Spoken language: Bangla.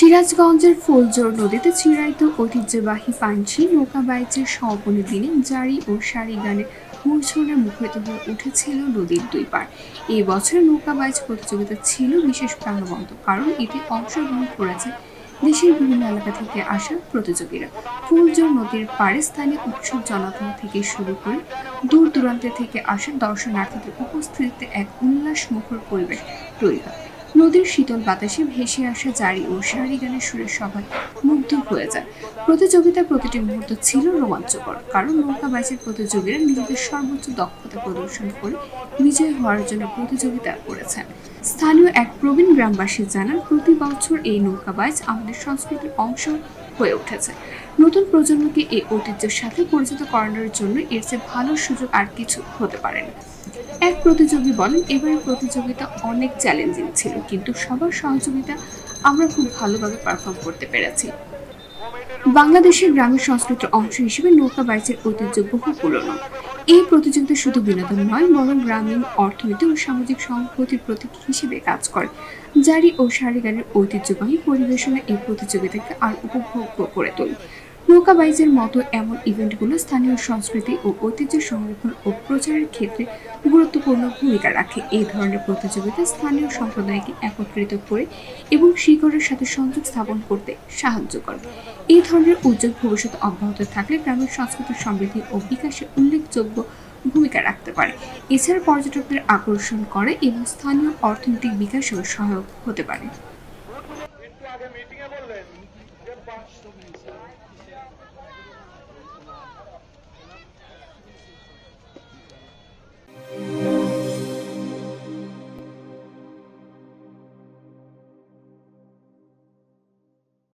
সিরাজগঞ্জের ফুলজোর নদীতে চিরায়ত ঐতিহ্যবাহী পাঞ্চি নৌকা বাইচের সমাপনী দিনে জারি ও সারি গানে মূর্ছনায় মুখরিত হয়ে উঠেছিল নদীর দুই পার এই বছরের নৌকা বাইচ প্রতিযোগিতা ছিল বিশেষ প্রাণবন্ত, কারণ এতে অংশগ্রহণ করেছে দেশের বিভিন্ন এলাকা থেকে আসা প্রতিযোগীরা। ফুলজোর নদীর পাড়ে স্থানীয় উৎসব জনতা থেকে শুরু করে দূর দূরান্ত থেকে আসা দর্শনার্থীদের উপস্থিতিতে এক উল্লাস মুখর পরিবেশ তৈরি হয়। নদীর শীতল বাতাসে ভেসে আসা জারি ও সারি গানের সুরে সবাই মুগ্ধ হয়ে যায়। প্রতিযোগিতার প্রতিটি মুহূর্ত ছিল রোমাঞ্চকর, কারণ নৌকা বাইচের প্রতিযোগীরা নিজেদের সর্বোচ্চ দক্ষতা প্রদর্শন করে বিজয় হওয়ার জন্য প্রতিযোগিতা করেছেন। স্থানীয় এক প্রবীণ গ্রামবাসী জানান, প্রতি বছর এই নৌকা বাইচ আমাদের সংস্কৃতির অংশ হয়ে উঠেছে। নতুন প্রজন্মকে এই ঐতিহ্যের সাথে পরিচিত করানোর জন্য এর চেয়ে ভালো সুযোগ আর কিছু হতে পারে না। এক প্রতিযোগী বলেন, এবারের প্রতিযোগিতা অনেক চ্যালেঞ্জিং ছিল, কিন্তু সবার সহযোগিতা আমরা খুব ভালোভাবে পারফর্ম করতে পেরেছি। বাংলাদেশের গ্রামের সংস্কৃতির অংশ হিসেবে নৌকা বাইচের ঐতিহ্য বহু পুরনো। এই প্রতিযোগিতা শুধু বিনোদন নয়, বরং গ্রামীণ অর্থনীতি ও সামাজিক সংহতির প্রতীক হিসেবে কাজ করে। জারি ও সারি ঐতিহ্যবাহী পরিবেশনা এই প্রতিযোগিতাকে আর উপভোগ্য করে তোলে। নৌকা বাইচের মতো এমন ইভেন্টগুলো স্থানীয় সংস্কৃতি ও ঐতিহ্য সংরক্ষণ ও প্রচারের ক্ষেত্রে গুরুত্বপূর্ণ ভূমিকা রাখে। এই ধরনের প্রতিযোগিতা স্থানীয় সম্প্রদায়কে একত্রিত করে এবং শিকড়ের সাথে সংযোগ স্থাপন করতে সাহায্য করে। এই ধরনের উজ্জ্বল ভবিষ্যৎ অব্যাহত থাকলে গ্রামের সংস্কৃতির সমৃদ্ধি ও বিকাশে উল্লেখযোগ্য ভূমিকা রাখতে পারে। এছাড়া পর্যটকদের আকর্ষণ করে এবং স্থানীয় অর্থনৈতিক বিকাশেও সহায়ক হতে পারে। watched the music.